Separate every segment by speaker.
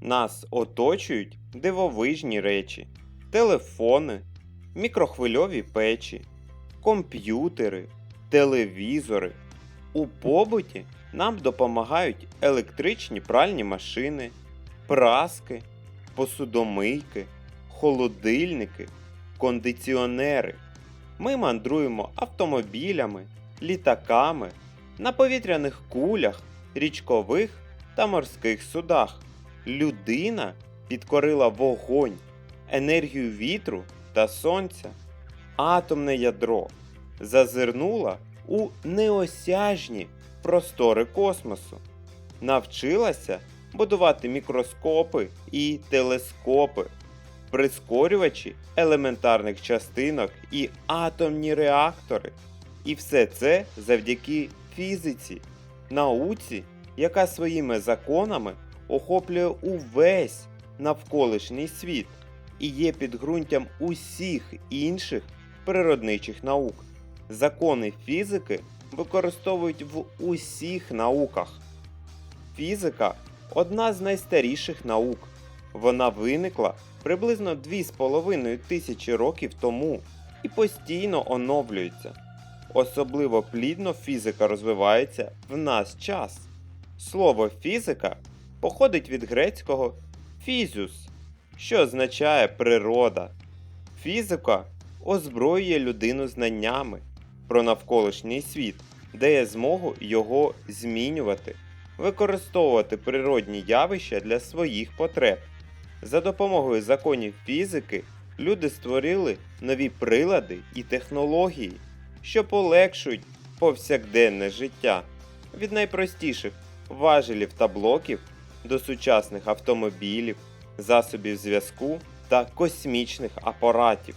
Speaker 1: Нас оточують дивовижні речі, телефони, мікрохвильові печі, комп'ютери, телевізори. У побуті нам допомагають електричні пральні машини, праски, посудомийки, холодильники, кондиціонери. Ми мандруємо автомобілями, літаками, на повітряних кулях, річкових та морських судах. Людина підкорила вогонь, енергію вітру та сонця, атомне ядро, зазирнула у неосяжні простори космосу, навчилася будувати мікроскопи і телескопи, прискорювачі елементарних частинок і атомні реактори. І все це завдяки фізиці, науці, яка своїми законами охоплює увесь навколишній світ і є підґрунтям усіх інших природничих наук. Закони фізики використовують в усіх науках. Фізика одна з найстаріших наук. Вона виникла приблизно 2,5 тисячі років тому і постійно оновлюється. Особливо плідно фізика розвивається в наш час. Слово фізика походить від грецького фізіус, що означає природа. Фізика озброює людину знаннями про навколишній світ, дає змогу його змінювати, використовувати природні явища для своїх потреб. За допомогою законів фізики люди створили нові прилади і технології, що полегшують повсякденне життя від найпростіших важелів та блоків до сучасних автомобілів, засобів зв'язку та космічних апаратів.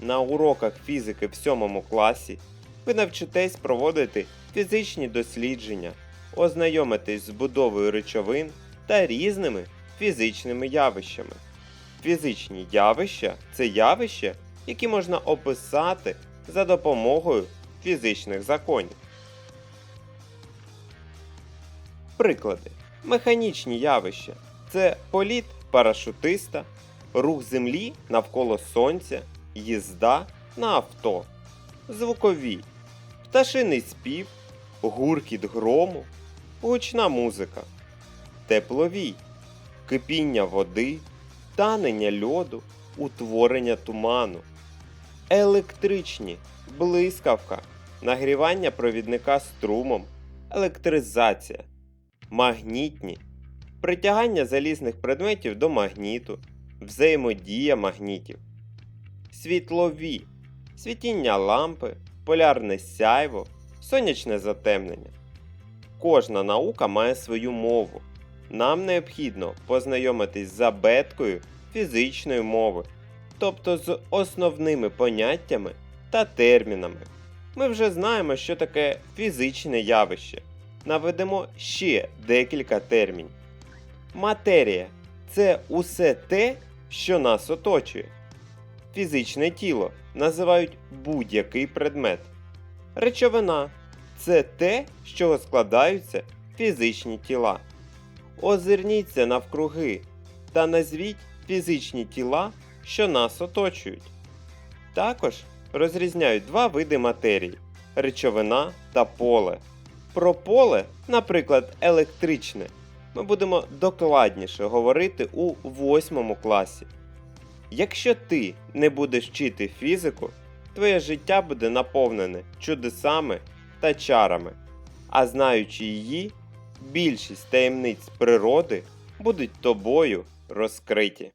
Speaker 1: На уроках фізики в 7 класі ви навчитесь проводити фізичні дослідження, ознайомитесь з будовою речовин та різними фізичними явищами. Фізичні явища це явища, які можна описати за допомогою фізичних законів. Приклади. Механічні явища. Це політ парашутиста, рух землі навколо сонця, їзда на авто, звукові, пташиний спів, гуркіт грому, гучна музика, теплові, кипіння води, танення льоду, утворення туману, електричні, блискавка, нагрівання провідника струмом, електризація, магнітні, притягання залізних предметів до магніту, взаємодія магнітів, світлові, світіння лампи, полярне сяйво, сонячне затемнення. Кожна наука має свою мову. Нам необхідно познайомитись з абеткою фізичної мови, тобто з основними поняттями та термінами. Ми вже знаємо, що таке фізичне явище. Наведемо ще декілька термінів. Матерія це усе те, що нас оточує. Фізичне тіло називають будь-який предмет. Речовина це те, з чого складаються фізичні тіла. Озирніться навкруги та назвіть фізичні тіла, що нас оточують. Також розрізняють два види матерії речовина та поле. Про поле, наприклад, електричне, ми будемо докладніше говорити у 8 класі. Якщо ти не будеш вчити фізику, твоє життя буде наповнене чудесами та чарами, а знаючи її, більшість таємниць природи будуть тобою розкриті.